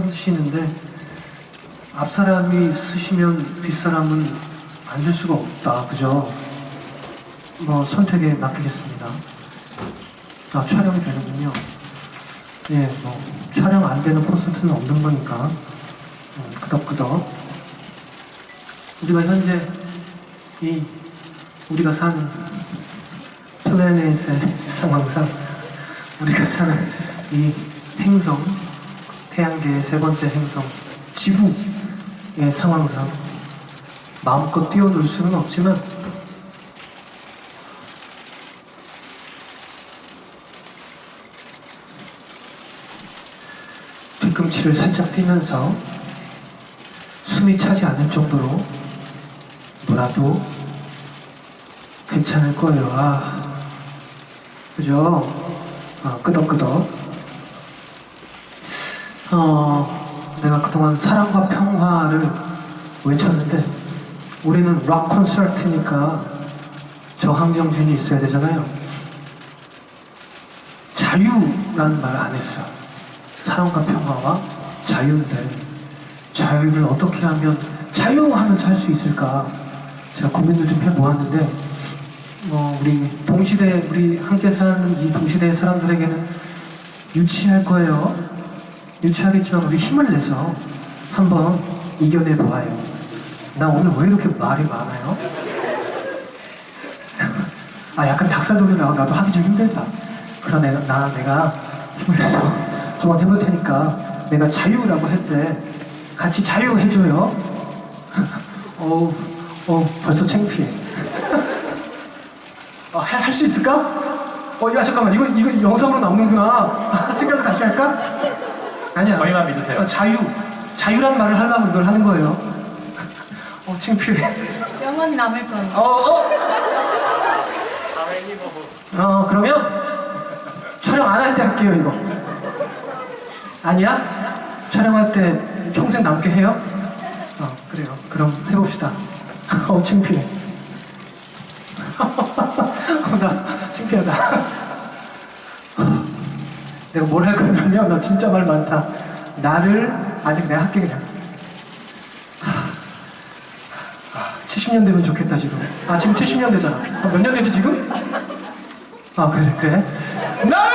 쓰시는데 앞 사람이 쓰시면 뒷 사람은 안 줄 수가 없다, 그죠? 뭐 선택에 맡기겠습니다. 아 촬영이 되는군요. 예, 뭐 촬영 안 되는 콘서트는 없는 거니까 음, 끄덕끄덕. 우리가 현재 이 우리가 사는 플래닛의 상황상 우리가 사는 이 행성 태양계의 세 번째 행성 지구의 상황상 마음껏 뛰어놀 수는 없지만 뒤꿈치를 살짝 뛰면서 숨이 차지 않을 정도로 놀아도 괜찮을 거예요. 아, 그죠? 아, 끄덕끄덕. 어, 내가 그동안 사랑과 평화를 외쳤는데 우리는 락 콘서트니까 저항정신이 있어야 되잖아요. 자유라는 말을 안 했어. 사랑과 평화와 자유인데 자유를 어떻게 하면 자유하면 살수 있을까? 제가 고민을 좀 해보았는데 뭐 우리 동시대 우리 함께 사는 이 동시대의 사람들에게는 유치할 거예요. 유치하겠지만 우리 힘을 내서 한번 이겨내 보아요. 나 오늘 왜 이렇게 말이 많아요? 아 약간 닭살 돌리다가 나도 하기 좀 힘들다. 그럼 내가 나 내가 힘을 내서 한번 해볼 테니까 내가 자유라고 할 때 같이 자유 해줘요. 어우 어 벌써 창피해. 어, 할수 있을까? 어, 야, 잠깐만. 이거, 이거 영상으로 나오는구나. 생각을 다시 할까? 아니야. 저희만 믿으세요. 어, 자유. 자유란 말을 하려고 이걸 하는 거예요. 어, 창피해. 영원히 남을 거예요. 어, 어. 어, 그러면 촬영 안 할 때 할게요, 이거. 아니야? 촬영할 때 평생 남게 해요? 어, 그래요. 그럼 해봅시다. 어, 창피해. 어, 나 창피하다. 내가 뭘할 거냐면, 나 진짜 말 많다. 나를, 아니, 내가 할게, 그냥. 70년 되면 좋겠다 지금 아 지금 70년 되잖아 아, 몇년 되지 지금? 아 그래 그래 나를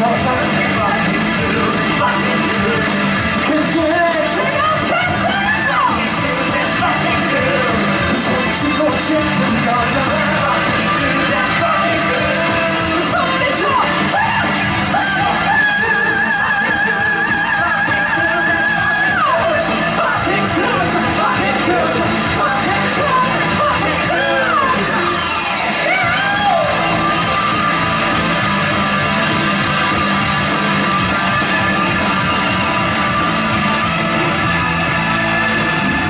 走上去